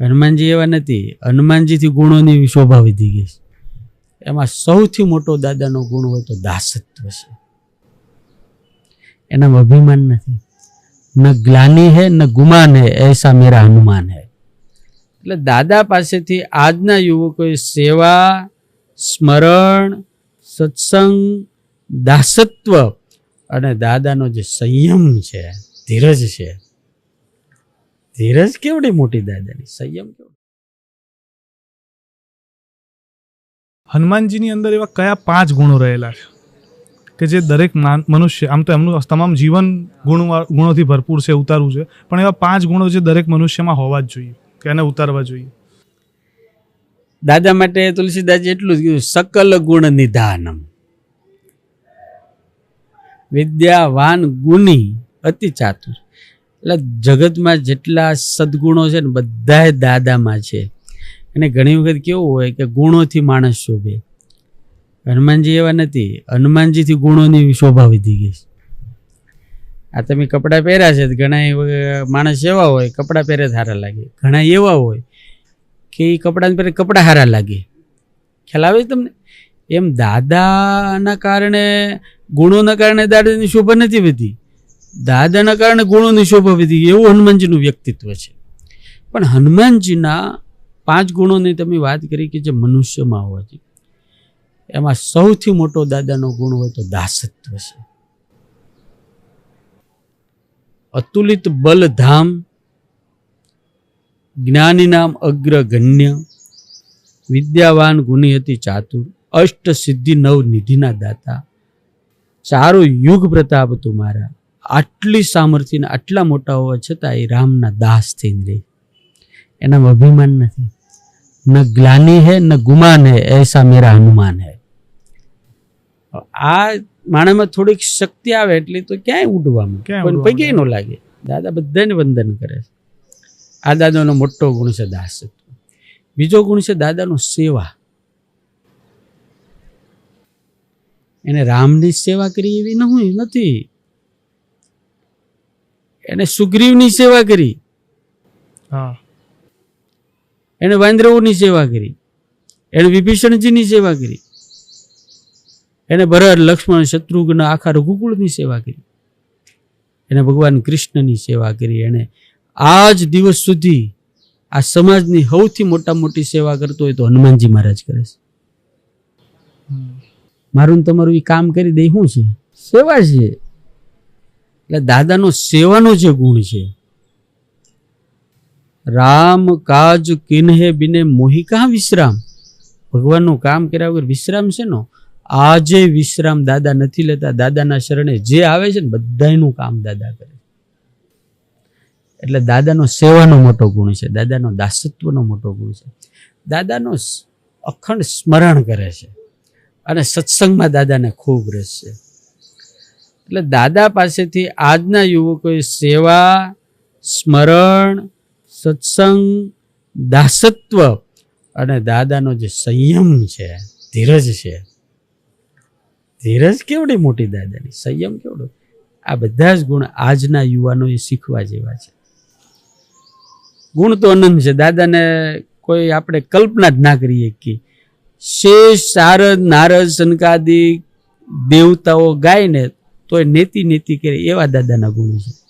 હનુમાનજી એવા નથી. હનુમાનજીથી ગુણોની શોભા વધી ગઈ છે. એમાં સૌથી મોટો દાદાનો ગુણ હોય તો દાસત્વ છે. એનામાં અભિમાન નથી. ન ગ્લાની હે, ન ગુમાન હે, એસા મેરા હનુમાન હે. એટલે દાદા પાસેથી આજના યુવકોએ સેવા, સ્મરણ, સત્સંગ, દાસત્વ અને દાદાનો જે સંયમ છે, ધીરજ છે ધીરજ કેવડી મોટી દાદાની? સંયમ કેવડો? હનુમાનજીની અંદર એવા કયા પાંચ ગુણો રહેલા છે? કે જે દરેક મનુષ્ય આમ તો એમનું તમામ જીવન ગુણ ગુણોથી ભરપૂર છે ઉતારવું છે. પણ એવા પાંચ ગુણો જે દરેક મનુષ્યમાં હોવા જ જોઈએ કે એને ઉતારવા જોઈએ. દાદા માટે તુલસીદાસજી એટલું જ કીધું સકલ ગુણ નિધાનમ. વિદ્યાવાન ગુની અતિ ચાતુર. એટલે જગતમાં જેટલા સદગુણો છે ને બધા દાદામાં છે. અને ઘણી વખત કેવું હોય કે ગુણોથી માણસ શોભે. હનુમાનજી એવા નથી. હનુમાનજીથી ગુણોની શોભા વધી ગઈ આ તમે કપડાં પહેર્યા છે ઘણા માણસ એવા હોય, કપડાં પહેરે સારા લાગે. ઘણા એવા હોય કે એ કપડાને પહેરે કપડાં સારા લાગે. ખ્યાલ આવે છે તમને? એમ દાદાના કારણે, ગુણોના કારણે દાદાની શોભા નથી વધી દાદાના કારણે ગુણોની શોભા વધી ગઈ, એવું હનુમાનજીનું વ્યક્તિત્વ છે. પણ હનુમાનજીના પાંચ ગુણોની તમે વાત કરી કે જે મનુષ્યમાં હોવા જોઈએ એમાં સૌથી મોટો દાદાનો ગુણ હોય તો દાસત્વ છે. અતુલિત બલધામ જ્ઞાની નામ અગ્રગણ્ય, વિદ્યાવાન ગુણી હતી ચાતુર અષ્ટ સિદ્ધિ નવ નિધિના દાતા, ચારો યુગ પ્રતાપ તુમારા આટલી સામર્થ્યને આટલા મોટા હોવા છતાં એ રામના દાસ થઈને રહી. એનામાં અભિમાન નથી. ન ગ્લાની હે ન ગુમાન હે એસા મેરા હનુમાન હે. આ માણામાં થોડીક શક્તિ આવે એટલે તો ક્યાંય ઉડવામાં? પણ પગે ન લાગે. દાદા બધાને વંદન કરે છે. આ દાદાનો મોટો ગુણ છે દાસ. બીજો ગુણ છે દાદાનો સેવા. એને રામની સેવા કરી એવી ન હોય નથી. એને સુગ્રીવની સેવા કરી. હા. એને વાંદ્રવોની સેવા કરી. એને વિભીષણજીની સેવા કરી. એને ભરત લક્ષ્મણ શત્રુઘ્ન આખા રઘુકુળની સેવા કરી. એને ભગવાન કૃષ્ણની સેવા કરી. એને આજ દિવસ સુધી આ સમાજની સૌથી મોટા મોટી સેવા કરતો હોય તો હનુમાનજી મહારાજ કરે છે. મારું ને તમારું એ કામ કરી દે. શું છે? સેવા છે. એટલે દાદાનો સેવાનો જે ગુણ છે. રામ કાજ કિન્હે બિને મોહી કાં વિશ્રામ. ભગવાનનું કામ કર્યા વગર વિશ્રામ છે નો? આજે વિશ્રામ દાદા નથી લેતા, દાદાના શરણે જે આવે છે ને બધાનું કામ દાદા કરે એટલે દાદાનો સેવાનો મોટો ગુણ છે, દાદાનો દાસત્વનો મોટો ગુણ છે. દાદાનો અખંડ સ્મરણ કરે છે. અને સત્સંગમાં દાદાને ખૂબ રસ છે. એટલે દાદા પાસેથી આજના યુવકોએ સેવા, સ્મરણ, સત્સંગ, દાસત્વ અને દાદાનો જે સંયમ છે, ધીરજ છે, ધીરજ કેવડી મોટી દાદાની, સંયમ કેવડો? આ બધા જ ગુણ આજના યુવાનોએ શીખવા જેવા છે. ગુણ તો અનંત છે. દાદાને કોઈ આપણે કલ્પના જ ના કરીએ કે શેષ, સારદ, નારદ સનકાદિક દેવતાઓ ગાય ને એ નેતિ નેતિ કરે એવા દાદાના ગુણ છે.